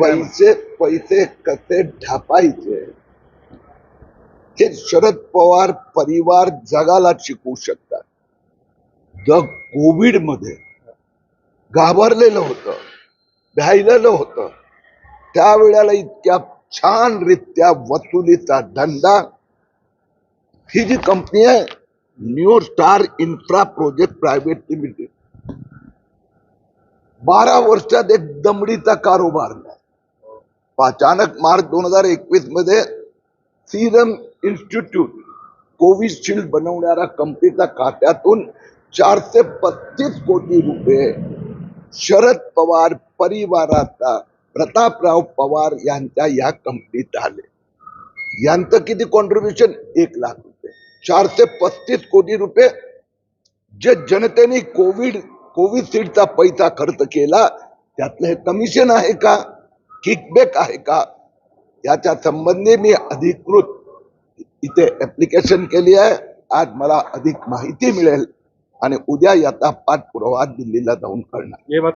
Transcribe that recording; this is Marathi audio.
पैसे पैसे कसे ढापायचे? हे शरद पवार परिवार जगाला शिकवू शकतात. जग कोविडमध्ये घाबरलेलं होतं भ्यायलेलं होतं. त्यावेळेला इतक्या छान रित्या वसुलीचा धंदा. ही जी कंपनी आहे new star infra project private limited बारा वर्षात एक दमडीचा कारोबार नाही. अचानक मार्च दोन हजार एकवीसमध्ये सीरम इन्स्टिट्यूट कोविशिल्ड बनवणाऱ्या कंपनीच्या खात्यातून चारशे पस्तीस कोटी रुपये शरद पवार परिवाराचा प्रतापराव पवार यांच्या या कंपनीत आले. यांचं किती कॉन्ट्रीब्युशन एक लाख रुपये. चारशे पस्तीस कोटी रुपये. जे जनतेने कोविड कोविशिल्डचा पैसा खर्च केला त्यातलं हे कमिशन आहे का? किकबॅक आहे का? याच्या संबंधी मी अधिकृत इथे ऍप्लिकेशन केली आहे. आज मला अधिक माहिती मिळेल आणि उद्या याचा पाठपुरावा दिल्लीला जाऊन करणार.